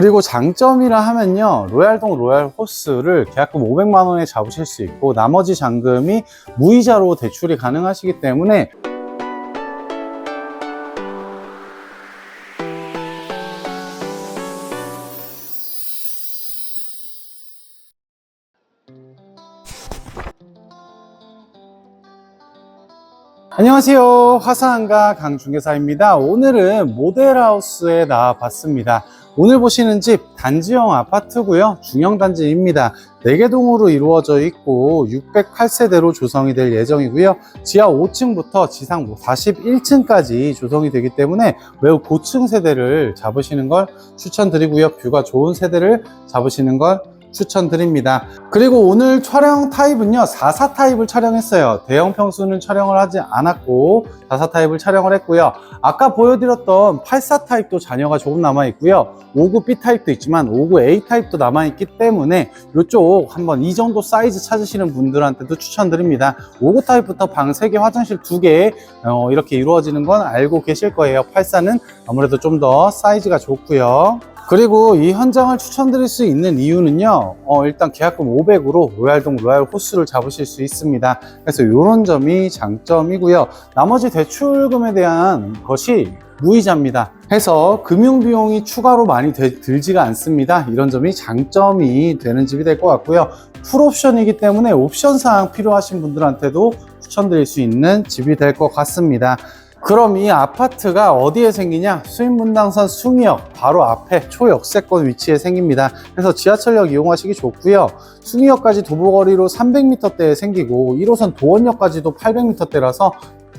그리고 장점이라 하면요 로얄동 로얄 호스를 계약금 500만 원에 잡으실 수 있고 나머지 잔금이 무이자로 대출이 가능하시기 때문에 안녕하세요. 화사한가 강중개사입니다. 오늘은 모델하우스에 나와봤습니다. 오늘 보시는 집 단지형 아파트고요. 중형단지입니다. 4개 동으로 이루어져 있고 608세대로 조성이 될 예정이고요. 지하 5층부터 지상 41층까지 조성이 되기 때문에 매우 고층 세대를 잡으시는 걸 추천드리고요. 뷰가 좋은 세대를 잡으시는 걸 추천드립니다. 그리고 오늘 촬영 타입은요, 44 타입을 촬영했어요. 대형 평수는 촬영을 하지 않았고, 44 타입을 촬영을 했고요. 아까 보여드렸던 84 타입도 자녀가 조금 남아있고요. 59B 타입도 있지만 59A 타입도 남아있기 때문에 이쪽 한번 이 정도 사이즈 찾으시는 분들한테도 추천드립니다. 59 타입부터 방 3개, 화장실 2개 어, 이렇게 이루어지는 건 알고 계실 거예요. 84는 아무래도 좀 더 사이즈가 좋고요. 그리고 이 현장을 추천드릴 수 있는 이유는요, 어, 일단 계약금 500으로 로얄동 로얄 호수를 잡으실 수 있습니다. 그래서 이런 점이 장점이고요. 나머지 대출금에 대한 것이 무이자입니다. 해서 금융 비용이 추가로 많이 되- 들지가 않습니다. 이런 점이 장점이 되는 집이 될 것 같고요. 풀옵션이기 때문에 옵션 사항 필요하신 분들한테도 추천드릴 수 있는 집이 될 것 같습니다. 그럼 이 아파트가 어디에 생기냐? 수인분당선 숭이역 바로 앞에 초역세권 위치에 생깁니다. 그래서 지하철역 이용하시기 좋고요. 숭이역까지 도보거리로 300m대에 생기고 1호선 도원역까지도 800m대라서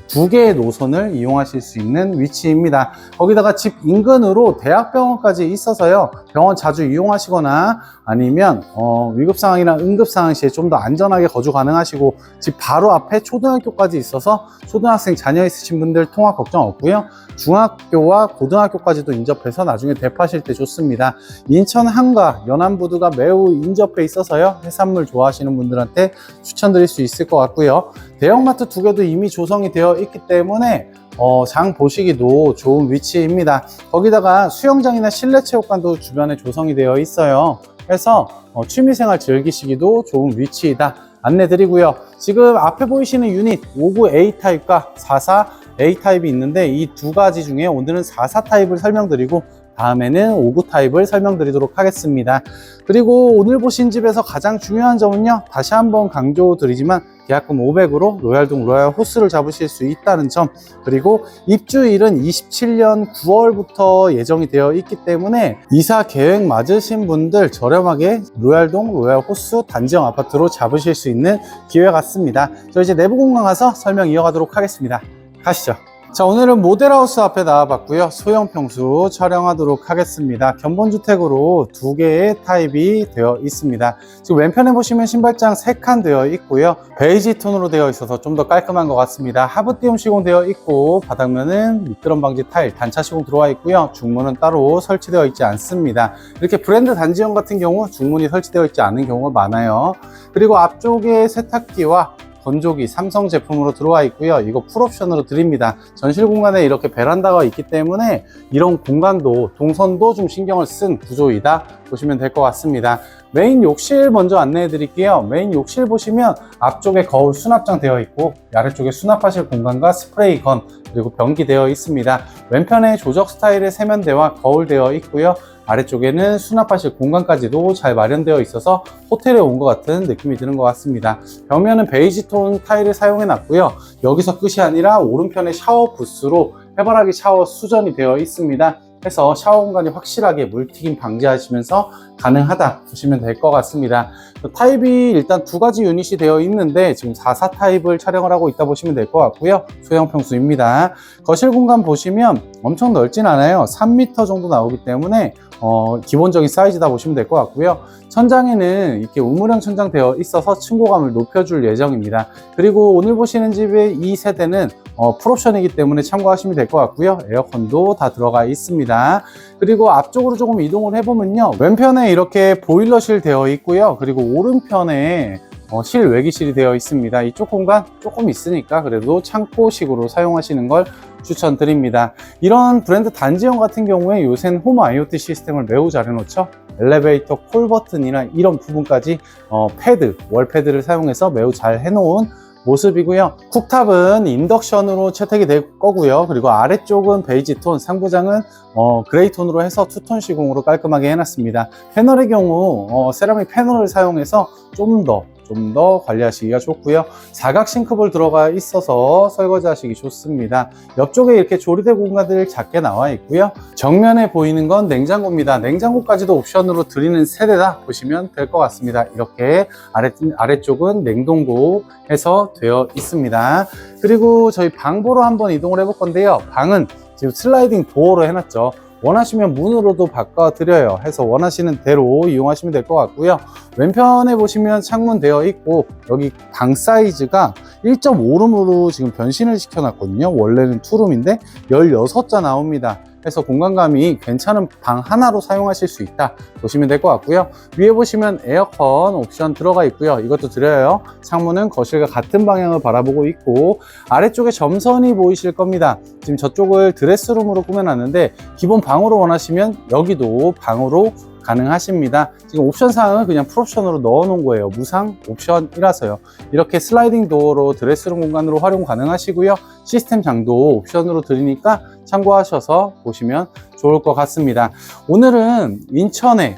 두 개의 노선을 이용하실 수 있는 위치입니다. 거기다가 집 인근으로 대학병원까지 있어서요. 병원 자주 이용하시거나 아니면 어, 위급 상황이나 응급 상황 시에 좀 더 안전하게 거주 가능하시고 집 바로 앞에 초등학교까지 있어서 초등학생 자녀 있으신 분들 통학 걱정 없고요. 중학교와 고등학교까지도 인접해서 나중에 대파실 때 좋습니다. 인천 한가 연안부두가 매우 인접해 있어서요. 해산물 좋아하시는 분들한테 추천드릴 수 있을 것 같고요. 대형마트 두 개도 이미 조성이 되어 있기 때문에 어, 장 보시기도 좋은 위치입니다. 거기다가 수영장이나 실내 체육관도 주변에 조성이 되어 있어요. 그래서 어, 취미생활 즐기시기도 좋은 위치이다. 안내 드리고요. 지금 앞에 보이시는 유닛 59A 타입과 44A 타입이 있는데 이 두 가지 중에 오늘은 44 타입을 설명드리고 다음에는 59 타입을 설명드리도록 하겠습니다. 그리고 오늘 보신 집에서 가장 중요한 점은요. 다시 한번 강조드리지만 계약금 500으로 로얄동 로얄 호스를 잡으실 수 있다는 점 그리고 입주일은 27년 9월부터 예정이 되어 있기 때문에 이사 계획 맞으신 분들 저렴하게 로얄동 로얄 호스 단지형 아파트로 잡으실 수 있는 기회 같습니다. 저 이제 내부 공간 가서 설명 이어가도록 하겠습니다. 가시죠. 자 오늘은 모델하우스 앞에 나와봤고요. 소형 평수 촬영하도록 하겠습니다. 견본주택으로 두 개의 타입이 되어 있습니다. 지금 왼편에 보시면 신발장 3칸 되어 있고요. 베이지 톤으로 되어 있어서 좀 더 깔끔한 것 같습니다. 하부띄움 시공되어 있고 바닥면은 미끄럼 방지 타일 단차 시공 들어와 있고요. 중문은 따로 설치되어 있지 않습니다. 이렇게 브랜드 단지형 같은 경우 중문이 설치되어 있지 않은 경우가 많아요. 그리고 앞쪽에 세탁기와 건조기 삼성 제품으로 들어와 있고요. 이거 풀옵션으로 드립니다. 전실 공간에 이렇게 베란다가 있기 때문에 이런 공간도 동선도 좀 신경을 쓴 구조이다 보시면 될 것 같습니다. 메인 욕실 먼저 안내해 드릴게요. 메인 욕실 보시면 앞쪽에 거울 수납장 되어 있고 아래쪽에 수납하실 공간과 스프레이건 그리고 변기 되어 있습니다. 왼편에 조적 스타일의 세면대와 거울 되어 있고요. 아래쪽에는 수납하실 공간까지도 잘 마련되어 있어서 호텔에 온 것 같은 느낌이 드는 것 같습니다. 벽면은 베이지 톤 타일을 사용해 놨고요. 여기서 끝이 아니라 오른편에 샤워 부스로 해바라기 샤워 수전이 되어 있습니다. 해서 샤워 공간이 확실하게 물튀김 방지하시면서 가능하다 보시면 될 것 같습니다. 타입이 일단 두 가지 유닛이 되어 있는데 지금 44 타입을 촬영을 하고 있다 보시면 될 것 같고요. 소형 평수입니다. 거실 공간 보시면 엄청 넓진 않아요. 3m 정도 나오기 때문에 어, 기본적인 사이즈다 보시면 될 것 같고요. 천장에는 이렇게 우물형 천장 되어 있어서 층고감을 높여줄 예정입니다. 그리고 오늘 보시는 집의 이 세대는 어, 풀옵션이기 때문에 참고하시면 될 것 같고요. 에어컨도 다 들어가 있습니다. 그리고 앞쪽으로 조금 이동을 해보면요. 왼편에 이렇게 보일러실 되어 있고요. 그리고 오른편에 어, 실외기실이 되어 있습니다. 이쪽 공간 조금 있으니까 그래도 창고식으로 사용하시는 걸 추천드립니다. 이런 브랜드 단지형 같은 경우에 요새는 홈 IoT 시스템을 매우 잘 해놓죠. 엘리베이터 콜 버튼이나 이런 부분까지 어, 패드, 월 패드를 사용해서 매우 잘 해놓은 모습이고요. 쿡탑은 인덕션으로 채택이 될 거고요. 그리고 아래쪽은 베이지 톤, 상부장은 어, 그레이 톤으로 해서 투톤 시공으로 깔끔하게 해놨습니다. 패널의 경우 어, 세라믹 패널을 사용해서 좀더 좀 더 관리하시기가 좋고요. 사각 싱크볼 들어가 있어서 설거지 하시기 좋습니다. 옆쪽에 이렇게 조리대 공간들 작게 나와 있고요. 정면에 보이는 건 냉장고입니다. 냉장고까지도 옵션으로 드리는 세대다 보시면 될 것 같습니다. 이렇게 아래, 아래쪽은 냉동고 해서 되어 있습니다. 그리고 저희 방 보러 한번 이동을 해볼 건데요. 방은 지금 슬라이딩 도어로 해놨죠. 원하시면 문으로도 바꿔 드려요. 해서 원하시는 대로 이용하시면 될 것 같고요. 왼편에 보시면 창문 되어 있고 여기 방 사이즈가 1.5룸으로 지금 변신을 시켜 놨거든요. 원래는 2룸인데 16자 나옵니다. 해서 공간감이 괜찮은 방 하나로 사용하실 수 있다 보시면 될 것 같고요. 위에 보시면 에어컨 옵션 들어가 있고요. 이것도 드려요. 창문은 거실과 같은 방향을 바라보고 있고 아래쪽에 점선이 보이실 겁니다. 지금 저쪽을 드레스룸으로 꾸며놨는데 기본 방으로 원하시면 여기도 방으로 가능하십니다. 지금 옵션 사항은 그냥 풀옵션으로 넣어 놓은 거예요. 무상 옵션이라서요. 이렇게 슬라이딩 도어로 드레스룸 공간으로 활용 가능하시고요. 시스템 장도 옵션으로 드리니까 참고하셔서 보시면 좋을 것 같습니다. 오늘은 인천의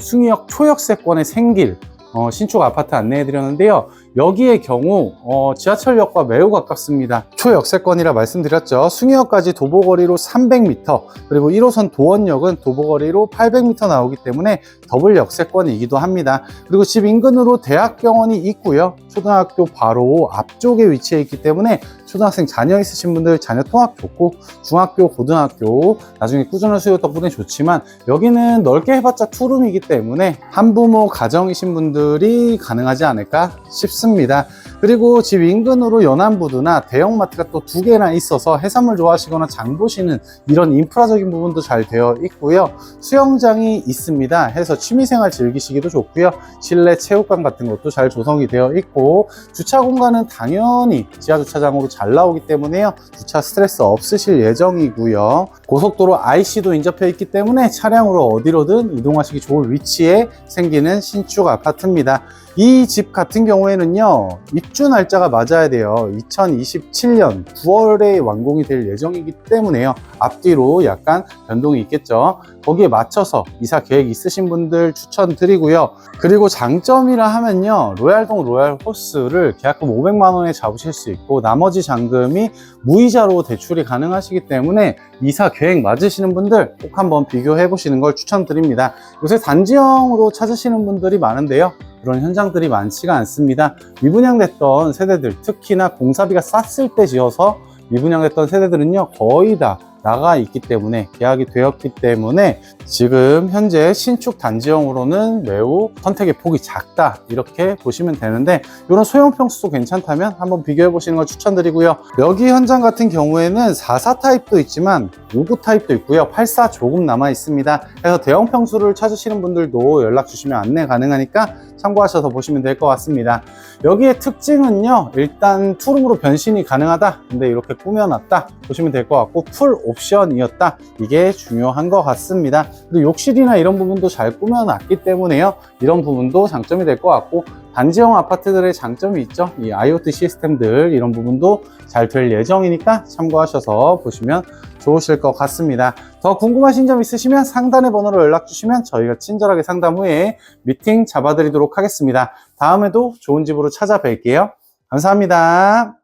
숭이역 초역세권의 생길 어, 신축 아파트 안내해 드렸는데요. 여기의 경우 어, 지하철역과 매우 가깝습니다. 초역세권이라 말씀드렸죠. 숭이역까지 도보거리로 300m 그리고 1호선 도원역은 도보거리로 800m 나오기 때문에 더블 역세권이기도 합니다. 그리고 집 인근으로 대학병원이 있고요. 초등학교 바로 앞쪽에 위치해 있기 때문에 초등학생 자녀 있으신 분들 자녀 통학 좋고 중학교, 고등학교 나중에 꾸준한 수요 덕분에 좋지만 여기는 넓게 해봤자 투룸이기 때문에 한부모 가정이신 분들이 가능하지 않을까 싶 습니다. 그리고 집 인근으로 연안부두나 대형마트가 또 두 개나 있어서 해산물 좋아하시거나 장 보시는 이런 인프라적인 부분도 잘 되어 있고요. 수영장이 있습니다. 해서 취미생활 즐기시기도 좋고요. 실내 체육관 같은 것도 잘 조성이 되어 있고 주차 공간은 당연히 지하 주차장으로 잘 나오기 때문에요. 주차 스트레스 없으실 예정이고요. 고속도로 IC도 인접해 있기 때문에 차량으로 어디로든 이동하시기 좋을 위치에 생기는 신축 아파트입니다. 이 집 같은 경우에는요, 입주 날짜가 맞아야 돼요. 2027년 9월에 완공이 될 예정이기 때문에요. 앞뒤로 약간 변동이 있겠죠. 거기에 맞춰서 이사 계획 있으신 분들 추천드리고요. 그리고 장점이라 하면요, 로얄동 로얄 호스를 계약금 500만 원에 잡으실 수 있고, 나머지 잔금이 무이자로 대출이 가능하시기 때문에 이사 계획 맞으시는 분들 꼭 한번 비교해 보시는 걸 추천드립니다. 요새 단지형으로 찾으시는 분들이 많은데요. 그런 현장들이 많지가 않습니다. 미분양됐던 세대들, 특히나 공사비가 쌌을 때 지어서 미분양됐던 세대들은요, 거의 다 나가 있기 때문에 계약이 되었기 때문에 지금 현재 신축 단지형으로는 매우 선택의 폭이 작다 이렇게 보시면 되는데 이런 소형 평수도 괜찮다면 한번 비교해 보시는 걸 추천드리고요. 여기 현장 같은 경우에는 44 타입도 있지만 59 타입도 있고요. 84 조금 남아 있습니다. 그래서 대형 평수를 찾으시는 분들도 연락 주시면 안내 가능하니까 참고하셔서 보시면 될 것 같습니다. 여기의 특징은요 일단 투룸으로 변신이 가능하다. 근데 이렇게 꾸며놨다. 보시면 될 것 같고 풀 옵션이었다. 이게 중요한 것 같습니다. 그리고 욕실이나 이런 부분도 잘 꾸며놨기 때문에요. 이런 부분도 장점이 될 것 같고 단지형 아파트들의 장점이 있죠. 이 IoT 시스템들 이런 부분도 잘 될 예정이니까 참고하셔서 보시면 좋으실 것 같습니다. 더 궁금하신 점 있으시면 상단의 번호로 연락 주시면 저희가 친절하게 상담 후에 미팅 잡아드리도록 하겠습니다. 다음에도 좋은 집으로 찾아뵐게요. 감사합니다